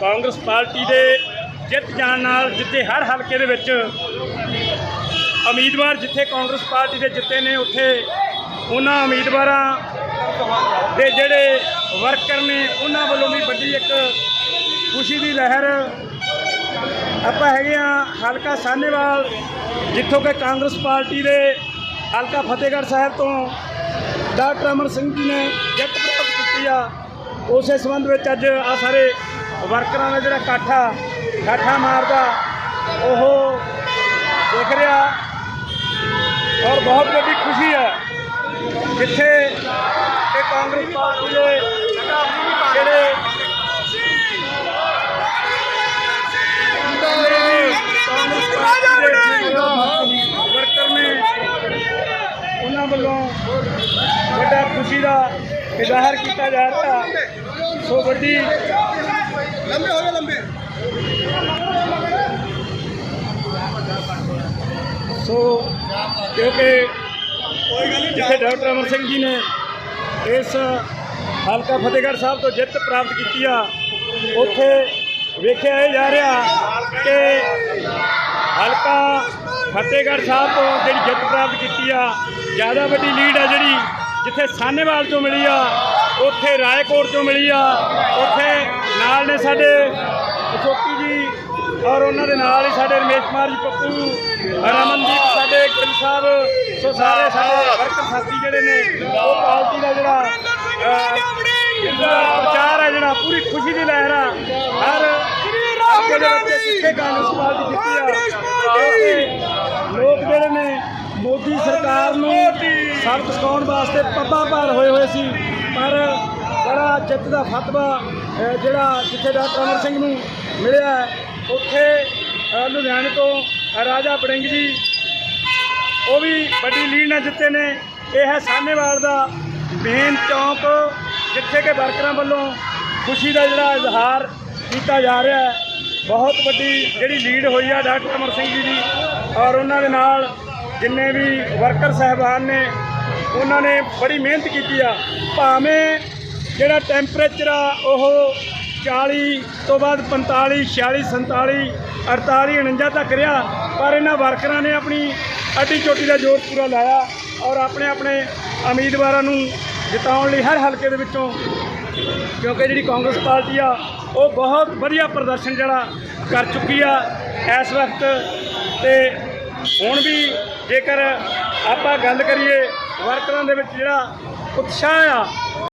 Congress party ਦੇ ਜਿੱਤ ਜਾਣ ਨਾਲ ਜਿੱਥੇ ਹਰ ਹਲਕੇ ਦੇ ਵਿੱਚ ਉਮੀਦਵਾਰ ਜਿੱਥੇ ਕਾਂਗਰਸ ਪਾਰਟੀ ਦੇ ਜਿੱਤੇ ਨੇ, ਉੱਥੇ ਉਹਨਾਂ ਉਮੀਦਵਾਰਾਂ ਦੇ ਜਿਹੜੇ ਵਰਕਰ ਨੇ, ਉਹਨਾਂ ਵੱਲੋਂ ਵੀ ਵੱਡੀ ਇੱਕ ਖੁਸ਼ੀ ਦੀ ਲਹਿਰ ਆਪਾਂ ਹੈਗੇ ਆ ਹਲਕਾ ਸਾਹਨੇਵਾਲ, ਜਿੱਥੋਂ ਕਿ ਕਾਂਗਰਸ ਪਾਰਟੀ ਦੇ ਹਲਕਾ ਫਤਿਹਗੜ੍ਹ ਸਾਹਿਬ ਤੋਂ ਡਾਕਟਰ ਅਮਰ ਸਿੰਘ ਜੀ ਨੇ ਜਿੱਤ ਪ੍ਰਾਪਤ ਕੀਤੀ ਆ। ਉਸੇ ਸੰਬੰਧ ਵਿੱਚ ਅੱਜ ਆ ਸਾਰੇ ਵਰਕਰਾਂ ਦਾ ਜਿਹੜਾ ਇਕੱਠਾ ਕਾਠਾ ਮਾਰਦਾ, ਉਹ ਦੇਖ ਰਿਹਾ। ਔਰ ਬਹੁਤ ਵੱਡੀ ਖੁਸ਼ੀ ਹੈ। ਜਿੱਥੇ ਕਿ ਕਾਂਗਰਸ ਪਾਰਟੀ ਦੇ ਜਿਹੜੇ ਕਾਂਗਰਸ ਵਰਕਰ ਨੇ, ਉਹਨਾਂ ਵੱਲੋਂ ਵੱਡਾ ਖੁਸ਼ੀ ਦਾ ਇਜ਼ਹਾਰ ਕੀਤਾ ਜਾ ਰਿਹਾ। ਸੋ ਵੱਡੀ ਲੰਬੇ ਹੋ ਗਏ ਲੰਬੇ। ਸੋ ਕਿਉਂਕਿ ਜਿੱਥੇ ਡਾਕਟਰ ਅਮਰ ਸਿੰਘ ਜੀ ਨੇ ਇਸ ਹਲਕਾ ਫਤਿਹਗੜ੍ਹ ਸਾਹਿਬ ਤੋਂ ਜਿੱਤ ਪ੍ਰਾਪਤ ਕੀਤੀ ਆ। ਉੱਥੇ ਵੇਖਿਆ ਇਹ ਜਾ ਰਿਹਾ ਕਿ ਹਲਕਾ ਫਤਿਹਗੜ੍ਹ ਸਾਹਿਬ ਤੋਂ ਜਿਹੜੀ ਜਿੱਤ ਪ੍ਰਾਪਤ ਕੀਤੀ ਆ ਜ਼ਿਆਦਾ ਵੱਡੀ ਲੀਡ ਆ ਜਿਹੜੀ ਜਿੱਥੇ ਸਾਹਨੇਵਾਲ ਤੋਂ ਮਿਲੀ ਆ। ਉੱਥੇ ਰਾਏਕੋਟ ਤੋਂ ਮਿਲੀ ਆ। ਉੱਥੇ ਨਾਲ ਨੇ ਸਾਡੇ ਅਸ਼ੋਕੀ ਜੀ ਔਰ ਉਹਨਾਂ ਦੇ ਨਾਲ ਹੀ ਸਾਡੇ ਰਮੇਸ਼ ਕੁਮਾਰ ਜੀ ਪੱਪੂ ਰਮਨਦੀਪ ਸਾਡੇ ਗਿੱਲ ਸਾਹਿਬ ਸੋ ਸਾਰੇ ਸਾਡੇ ਵਰਕਰ ਸਾਥੀ ਜਿਹੜੇ ਨੇ ਉਹ ਪਾਰਟੀ ਦਾ ਜਿਹੜਾ ਪ੍ਰਚਾਰ ਹੈ ਜਿਹੜਾ ਪੂਰੀ ਖੁਸ਼ੀ ਦੀ ਲਹਿਰ ਆ। ਹਰ ਦੇ ਵਿੱਚ ਜਿੱਥੇ ਕਾਂਗਰਸ ਪਾਰਟੀ ਜਿੱਤੀ ਆ ਲੋਕ ਜਿਹੜੇ ਨੇ ਮੋਦੀ ਸਰਕਾਰ ਨੂੰ ਸਬਕ ਸਿਖਾਉਣ ਵਾਸਤੇ ਪੱਬਾਂ ਭਾਰ ਹੋਏ ਹੋਏ ਸੀ। ਪਰ ਬੜਾ ਜਿੱਤ ਦਾ ਫਤਵਾ ਜਿਹੜਾ ਜਿੱਥੇ ਡਾਕਟਰ ਅਮਰ ਸਿੰਘ ਨੂੰ ਮਿਲਿਆ ਉੱਥੇ ਲੁਧਿਆਣੇ ਤੋਂ ਰਾਜਾ ਬੜਿੰਗ ਜੀ, ਉਹ ਵੀ ਵੱਡੀ ਲੀਡ ਨਾਲ ਜਿੱਤੇ ਨੇ। ਇਹ ਹੈ ਸਾਹਨੇਵਾਲ ਦਾ ਮੇਨ ਚੌਂਕ, ਜਿੱਥੇ ਕਿ ਵਰਕਰਾਂ ਵੱਲੋਂ ਖੁਸ਼ੀ ਦਾ ਜਿਹੜਾ ਇਜ਼ਹਾਰ ਕੀਤਾ ਜਾ ਰਿਹਾ ਹੈ। ਬਹੁਤ ਵੱਡੀ ਜਿਹੜੀ ਲੀਡ ਹੋਈ ਆ ਡਾਕਟਰ ਅਮਰ ਸਿੰਘ ਜੀ ਦੀ ਔਰ ਉਹਨਾਂ ਦੇ ਨਾਲ ਜਿੰਨੇ ਵੀ ਵਰਕਰ ਸਹਿਬਾਨ ਨੇ ਉਹਨਾਂ ਨੇ ਬੜੀ ਮਿਹਨਤ ਕੀਤੀ ਆ। ਭਾਵੇਂ ਜਿਹੜਾ ਟੈਂਪਰੇਚਰ ਆ, ਉਹ 40 ਤੋਂ ਬਾਅਦ 45 46 47 48 49 ਤੱਕ ਰਿਹਾ, ਪਰ ਇਹਨਾਂ ਵਰਕਰਾਂ ਨੇ ਆਪਣੀ ਅੱਡੀ ਚੋਟੀ ਦਾ ਜ਼ੋਰ ਪੂਰਾ ਲਾਇਆ ਔਰ ਆਪਣੇ ਆਪਣੇ ਉਮੀਦਵਾਰਾਂ ਨੂੰ ਜਿਤਾਉਣ ਲਈ ਹਰ ਹਲਕੇ ਦੇ ਵਿੱਚੋਂ, ਕਿਉਂਕਿ ਜਿਹੜੀ ਕਾਂਗਰਸ ਪਾਰਟੀ ਆ, ਉਹ ਬਹੁਤ ਵਧੀਆ ਪ੍ਰਦਰਸ਼ਨ ਜਿਹੜਾ ਕਰ ਚੁੱਕੀ ਆ ਇਸ ਵਕਤ। ਤੇ ਹੁਣ ਵੀ ਜੇਕਰ ਆਪਾਂ ਗੱਲ ਕਰੀਏ ਵਰਕਰਾਂ ਦੇ ਵਿੱਚ ਜਿਹੜਾ ਉਤਸ਼ਾਹ ਆ